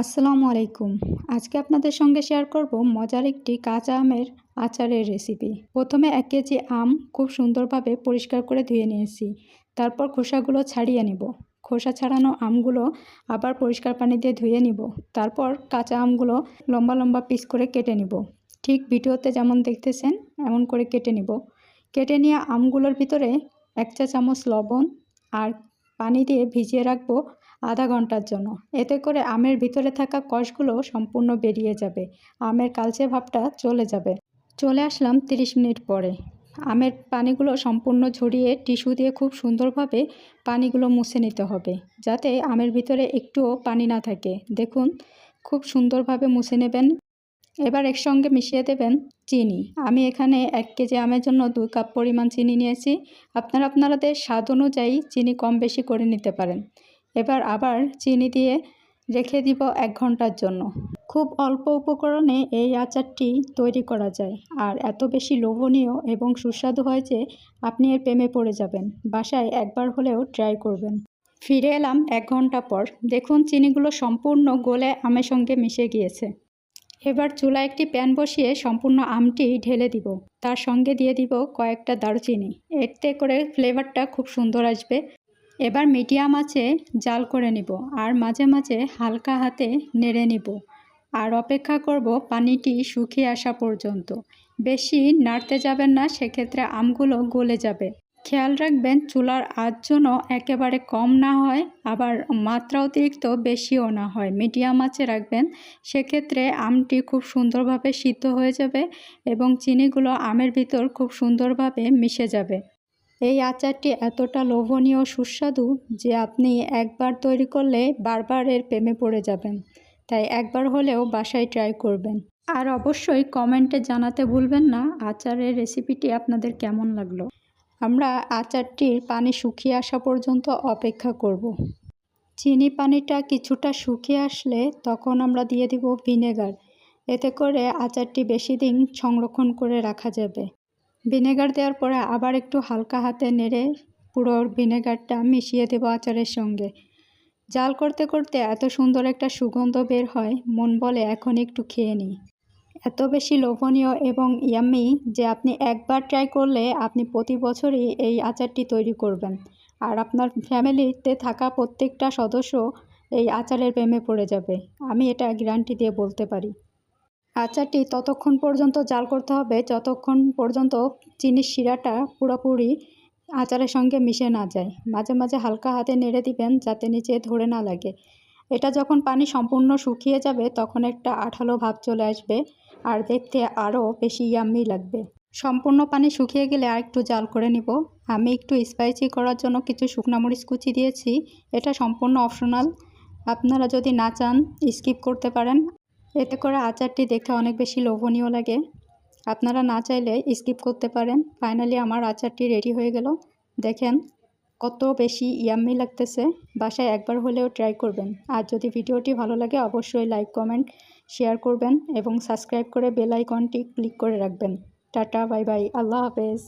আসসালামু আলাইকুম। আজকে আপনাদের সঙ্গে শেয়ার করব মজার একটি কাঁচা আমের আচারের রেসিপি প্রথমে এক কেজি আম খুব সুন্দরভাবে পরিষ্কার করে ধুয়ে নিয়েছি। তারপর খোসাগুলো ছাড়িয়ে নিব। খোসা ছাড়ানো আমগুলো আবার পরিষ্কার পানি দিয়ে ধুয়ে নিব। তারপর কাঁচা আমগুলো লম্বা লম্বা পিস করে কেটে নিব। ঠিক ভিডিওতে যেমন দেখতেছেন, এমন করে কেটে নিব। কেটে নিয়ে আমগুলোর ভিতরে এক চা চামচ লবণ আর পানি দিয়ে ভিজিয়ে রাখব আধা ঘণ্টার জন্য। এতে করে আমের ভিতরে থাকা কষগুলো সম্পূর্ণ বেরিয়ে যাবে। আমের কালচে ভাবটা চলে যাবে। চলে আসলাম 30 মিনিট পরে। আমের পানিগুলো সম্পূর্ণ ঝরিয়ে টিস্যু দিয়ে খুব সুন্দরভাবে পানিগুলো মুছে নিতে হবে, যাতে আমের ভিতরে একটুও পানি না থাকে। দেখুন, খুব সুন্দরভাবে মুছে নেবেন। এবার একসঙ্গে মিশিয়ে দেবেন চিনি। আমি এখানে এক কেজি আমের জন্য দুই কাপ পরিমাণ চিনি নিয়েছি। আপনারা আপনাদের স্বাদ অনুযায়ী চিনি কম বেশি করে নিতে পারেন। এবার আবার চিনি দিয়ে রেখে দিব এক ঘণ্টার জন্য। খুব অল্প উপকরণে এই আচারটি তৈরি করা যায়। আর এত বেশি লোভনীয় এবং সুস্বাদু হয় যে আপনি এর প্রেমে পড়ে যাবেন। বাসায় একবার হলেও ট্রাই করবেন। ফিরে এলাম এক ঘণ্টা পর। দেখুন, চিনিগুলো সম্পূর্ণ গলে আমের সঙ্গে মিশে গিয়েছে। এবার চুলা একটি প্যান বসিয়ে সম্পূর্ণ আমটি ঢেলে দিব। তার সঙ্গে দিয়ে দিব কয়েকটা দারুচিনি। এতে করে ফ্লেভারটা খুব সুন্দর আসবে। এবার মিডিয়াম আছে জাল করে নিব আর মাঝে মাঝে হালকা হাতে নেড়ে নিব। আর অপেক্ষা করব পানিটি শুকিয়ে আসা পর্যন্ত। বেশি নাড়তে যাবেন না, সেক্ষেত্রে আমগুলো গলে যাবে। খেয়াল রাখবেন, চুলার আজ যেন একেবারে কম না হয়, আবার মাত্রা অতিরিক্ত বেশিও না হয়। মিডিয়াম আঁচে রাখবেন, সেক্ষেত্রে আমটি খুব সুন্দরভাবে সিদ্ধ হয়ে যাবে এবং চিনিগুলো আমের ভিতর খুব সুন্দরভাবে মিশে যাবে। এই আচারটি এতটা লোভনীয় সুস্বাদু যে আপনি একবার তৈরি করলে বারবার এর প্রেমে পড়ে যাবেন। তাই একবার হলেও বাসায় ট্রাই করবেন। আর অবশ্যই কমেন্টে জানাতে ভুলবেন না আচারের রেসিপিটি আপনাদের কেমন লাগল। আমরা আচারটির পানি শুকিয়ে আসা পর্যন্ত অপেক্ষা করব। চিনি পানিটা কিছুটা শুকিয়ে আসলে তখন আমরা দিয়ে দিব ভিনেগার। এতে করে আচারটি বেশি দিন সংরক্ষণ করে রাখা যাবে। ভিনেগার দেওয়ার পরে আবার একটু হালকা হাতে নেড়ে পুরো ভিনেগারটা মিশিয়ে দেবো আচারের সঙ্গে। জাল করতে করতে এত সুন্দর একটা সুগন্ধ বের হয়, মন বলে এখন একটু খেয়ে নিই। এত বেশি লোভনীয় এবং ইয়াম্মি যে আপনি একবার ট্রাই করলে আপনি প্রতি বছরই এই আচারটি তৈরি করবেন। আর আপনার ফ্যামিলিতে থাকা প্রত্যেকটা সদস্য এই আচারের প্রেমে পড়ে যাবে। আমি এটা গ্যারান্টি দিয়ে বলতে পারি। আচারটি ততক্ষণ পর্যন্ত জাল করতে হবে, যতক্ষণ পর্যন্ত চিনির শিরাটা পুরোপুরি আচারের সঙ্গে মিশে না যায়। মাঝে মাঝে হালকা হাতে নেড়ে দিবেন যাতে নিচে ধরে না লাগে। এটা যখন পানি সম্পূর্ণ শুকিয়ে যাবে, তখন একটা আঠালো ভাব চলে আসবে আর দেখতে আরও বেশি ইয়াম্মি লাগবে। সম্পূর্ণ পানি শুকিয়ে গেলে আর একটু জাল করে নিব। আমি একটু স্পাইসি করার জন্য কিছু শুকনা মরিচ কুচি দিয়েছি। এটা সম্পূর্ণ অপশনাল আপনারা যদি না চান স্কিপ করতে পারেন। এতে করে আচারটি দেখতে অনেক বেশি লোভনীয় লাগে। আপনারা না চাইলে স্কিপ করতে পারেন। ফাইনালি আমার আচারটি রেডি হয়ে গেল। দেখেন, কত বেশি ইয়াম্মি লাগতেছে। বাসায় একবার হলেও ট্রাই করবেন। আর যদি ভিডিওটি ভালো লাগে, অবশ্যই লাইক, কমেন্ট, শেয়ার করবেন এবং সাবস্ক্রাইব করে বেল আইকনটি ক্লিক করে রাখবেন। Tata, bye bye. আল্লাহ হাফেজ।